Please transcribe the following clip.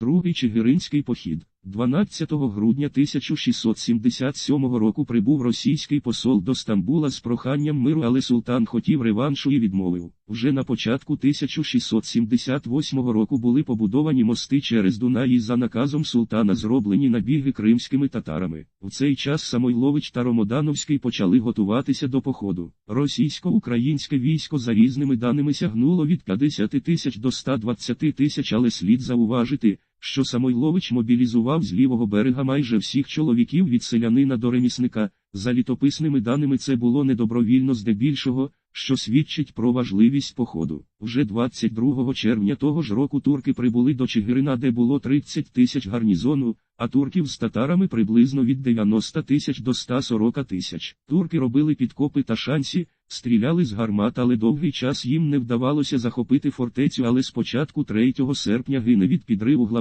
Другий Чигиринський похід. 12 грудня 1677 року прибув російський посол до Стамбула з проханням миру, але султан хотів реваншу і відмовив. Вже на початку 1678 року були побудовані мости через Дунай і за наказом султана зроблені набіги кримськими татарами. В цей час Самойлович та Ромодановський почали готуватися до походу. Російсько-українське військо за різними даними сягнуло від 50 тисяч до 120 тисяч, але слід зауважити, що Самойлович мобілізував з лівого берега майже всіх чоловіків від селянина до ремісника, за літописними даними це було недобровільно здебільшого, що свідчить про важливість походу. Вже 22 червня того ж року турки прибули до Чигирина, де було 30 тисяч гарнізону, а турків з татарами приблизно від 90 тисяч до 140 тисяч. Турки робили підкопи та шансі, стріляли з гармат, але довгий час їм не вдавалося захопити фортецю, але спочатку 3 серпня гине від підриву главного